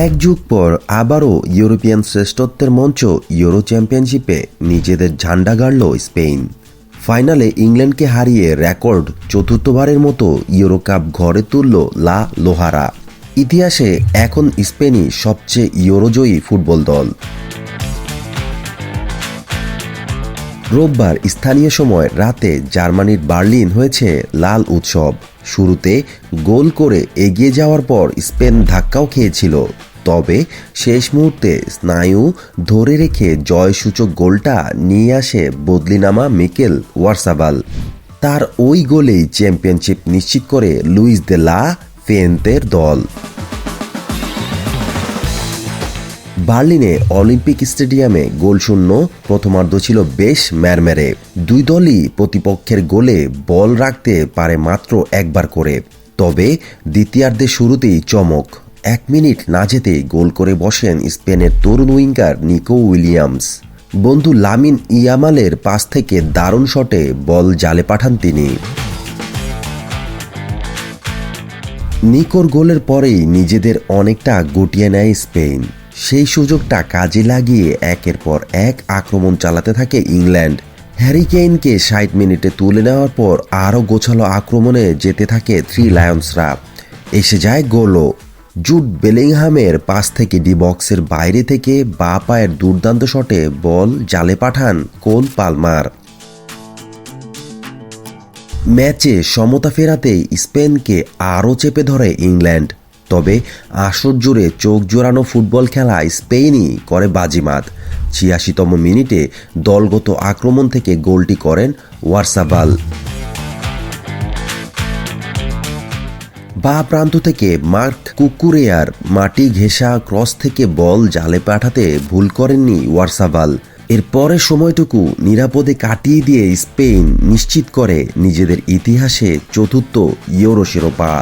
এক যুগ পর আবারও ইউরোপিয়ান শ্রেষ্ঠত্বের মঞ্চ ইউরো চ্যাম্পিয়নশিপে নিজেদের ঝান্ডা গাড়ল স্পেন। ফাইনালে ইংল্যান্ডকে হারিয়ে রেকর্ড চতুর্থবারের মতো ইউরো কাপ ঘরে তুলল লা লোহারা। ইতিহাসে এখন স্পেনই সবচেয়ে ইউরোজয়ী ফুটবল দল। রোববার স্থানীয় সময় রাতে জার্মানির বার্লিন হয়েছে লাল উৎসব। শুরুতে গোল করে এগিয়ে যাওয়ার পর স্পেন ধাক্কাও খেয়েছিল। তবে শেষ মুহূর্তে স্নায়ু ধরে রেখে জয়সূচক গোলটা নিয়ে আসে বদলিনামা মিকেল ওয়ার্সাবাল। তার ওই গোলেই চ্যাম্পিয়নশিপ নিশ্চিত করে লুইস দে লা ফেন্তের দল। বার্লিনে অলিম্পিক স্টেডিয়ামে গোলশূন্য প্রথমার্ধ ছিল বেশ ম্যারম্যারে। দুই দলই প্রতিপক্ষের গোলে বল রাখতে পারে মাত্র একবার করে। তবে দ্বিতীয়ার্ধের শুরুতেই চমক। এক মিনিট না যেতেই গোল করে বসেন স্পেনের তরুণ উইঙ্গার নিকো উইলিয়ামস। বন্ধু লামিন ইয়ামালের পাশ থেকে দারুণ শটে বল জালে পাঠান তিনি। নিকোর গোলের পরেই নিজেদের অনেকটা গুটিয়ে নেয় স্পেন। সেই সুযোগটা কাজে লাগিয়ে একের পর এক আক্রমণ চালাতে থাকে ইংল্যান্ড। হ্যারি কেইনকে ষাট মিনিটে তুলে নেওয়ার পর আরও গোছালো আক্রমণে যেতে থাকে থ্রি লায়ন্সরা। এসে যায় গোলও। জুট বেলিংহামের পাশ থেকে ডি বক্সের বাইরে থেকে বা পায়ের দুর্দান্ত শটে বল জালে পাঠান কোল পালমার। ম্যাচে সমতা ফেরাতেই স্পেনকে আরও চেপে ধরে ইংল্যান্ড। তবে আসর জুড়ে চোখ জোড়ানো ফুটবল খেলা স্পেনই করে বাজিমাত। ছিয়াশিতম মিনিটে দলগত আক্রমণ থেকে গোলটি করেন ওয়ারসাবাল। বা প্রান্ত থেকে মার্ক কুকুরেয়ার মাটি ঘেঁষা ক্রস থেকে বল জালে পাঠাতে ভুল করেননি ওয়ার্সাবাল। এর পরের সময়টুকু নিরাপদে কাটিয়ে দিয়ে স্পেন নিশ্চিত করে নিজেদের ইতিহাসে চতুর্থ ইউরো শিরোপা